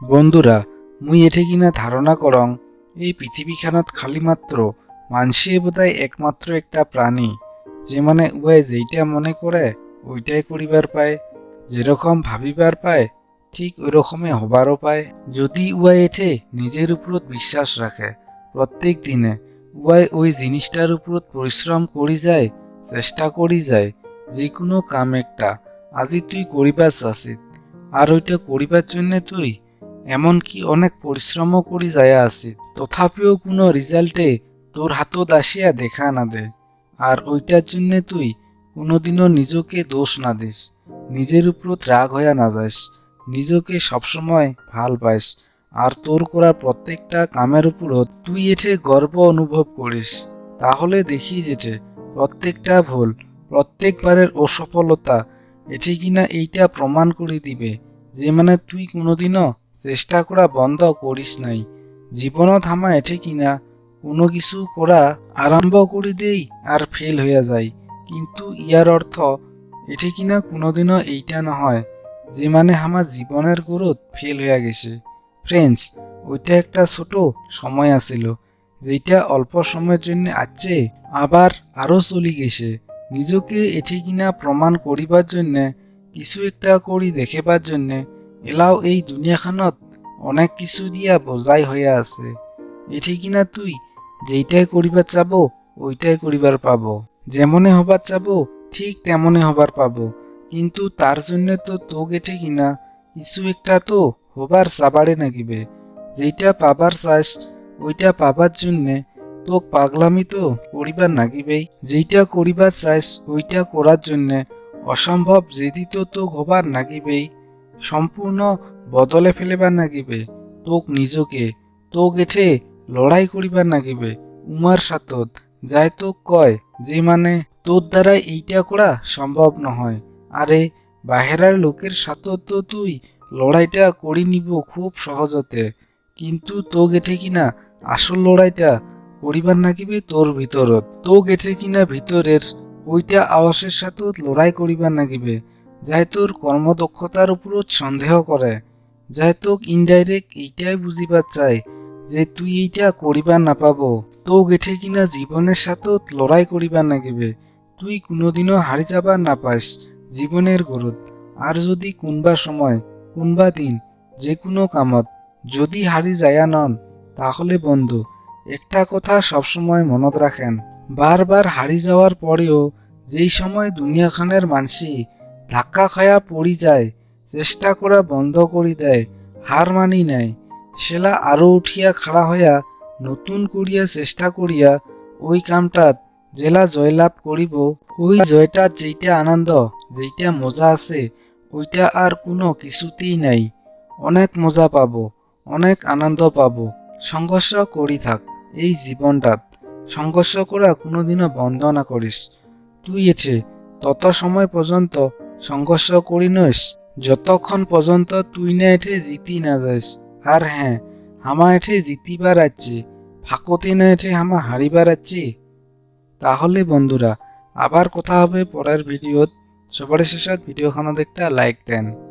বন্ধুরা, মুই এঠে কিনা ধারণা করং, এই পৃথিবীখানত খালি মাত্র মানসিয়ে বোধহয় একমাত্র একটা প্রাণী, যে মানে উয়াই যেইটা মনে করে, ওইটাই করিবার পায়, যেরকম ভাবিবার পায়, ঠিক ওই রকমই হবারও পায়। যদি উয়াই এঠে নিজের উপরত বিশ্বাস রাখে, প্রত্যেক দিনে উয়াই ওই জিনিসটার উপরত পরিশ্রম করি যায়, চেষ্টা করি যায় যে কোনো কাম একটা, আজি তুই করিবার চাষিত আর ওইটা করিবার জন্য তুই এমনকি অনেক পরিশ্রমও করি যায় আছি। তথাপিও কোনো রেজাল্টে তোর হাতত আসিয়া দেখা না দে। আর ওইটার জন্য তুই কোনোদিনও নিজকে দোষ না দিস। নিজের উপরত রাগ হইয়া না যাস। নিজকে সবসময় ভালো পাইস। আর তোর করা প্রত্যেকটা কামের উপরত তুই এঠে গর্ব অনুভব করিস। তাহলে দেখি যেটে প্রত্যেকটা ভুল, প্রত্যেকবারের অসফলতা এটি কিনা এইটা প্রমাণ করে দিবে যে মানে তুই কোনোদিনও চেষ্টা করা বন্ধ করিস নাই। জীবনত হামা এঠে কিনা, কোনো কিছু করা আরম্ভ করে দেই আর ফেল হইয়া যায়। কিন্তু ইয়ার অর্থ এঠে কিনা কোনোদিনও এইটা নহয় যে মানে আমার জীবনের গ্রোথ ফেল হইয়া গেছে। ফ্রেন্ডস ওইটা একটা ছোট সময় আছিল যেটা অল্প সময়ের জন্য আছে আবার আরও চলি গেছে। নিজকে এঠে কিনা প্রমাণ করিবার জন্যে, কিছু একটা করি দেখাবার জন্য এলাও এই দুনিয়াখানত অনেক কিছু দিয়া বজাই হইয়া আছে। এটি কিনা তুই যেইটাই করিবার চাব ওইটাই করিবার পাব। যেমনে হবার চাব, ঠিক তেমনে হবার পাব। কিন্তু তার জন্য তো তোক এঠে কিনা, কিছু একটা তো হবার চাবারে নাগিবে। যেইটা পাবার চাস ওইটা পাবার জন্যে তোক পাগলামি তো করিবার নাগিবেই। যেইটা করিবার চাস ওইটা করার জন্যে অসম্ভব যেদি তো তোক হবার নাগিবেই। সম্পূর্ণ বদলে ফেলেবার নাগিবে, তোক নিজকে, তোক এঠে লড়াই করিবার নাগিবে। উমার সাতত, যাই তোক কয় যে মানে তোর দ্বারা এইটা করা সম্ভব নহয়। আরে, বাহেরার লোকের সাথে তো তুই লড়াইটা করি নিব খুব সহজতে। কিন্তু তো গেঠে কিনা আসল লড়াইটা করিবার নাকিবে তোর ভিতরত। তো গেঠে কিনা ভিতরের ওইটা আওয়াসের সাথে লড়াই করিবার নাকিবে যাই তোর কর্মদক্ষতার উপরত সন্দেহ করে। যাই তোক ইনডাইরেক্ট এইটাই বুঝিবার চাই যে তুই এইটা করিবার না পাবো। তো গেঠে কিনা জীবনের সাথে লড়াই করিবার নাকিবে তুই কোনোদিনও হারি যাবার না পাস জীবনের গরুত। আর যদি কোনবা সময়, কোনবা দিন যে কোনো কামত যদি হারি যায়া নন, তাহলে বন্ধু, একটা কথা সবসময় মনত রাখেন। বারবার হারি যাওয়ার পরেও যেই সময় দুনিয়াখানের মানসি ধাক্কা খায়া পড়ি যায়, চেষ্টা করা বন্ধ করি দেয়, হার মানি নেয় সেলা আরও উঠিয়া খাড়া হইয়া নতুন করিয়া চেষ্টা করিয়া ওই কামটাত জেলা জয়লাভ করিব, ওই জয়টার যেইটা আনন্দ, যেইটা মজা আছে, ওইটা আর কোনো কিছুতেই নাই। অনেক মজা পাব, অনেক আনন্দ পাব, সংঘর্ষ করি থাক এই জীবনটাত। সংঘর্ষ করা কোনোদিনও বন্ধ না করিস। তুই এছে তত সময় পর্যন্ত সংঘর্ষ করি নইস যতক্ষণ পর্যন্ত তুই না এঠে জিতি না যাস আর হ্যাঁ হামা এঠে জিতিবার আছে ফাঁকতে না এঠে হামা হারিবার আছে তাহলে বন্ধুরা, আবার কথা হবে পরের ভিডিওত। সবার শেষত ভিডিওখনত একটা লাইক দেন।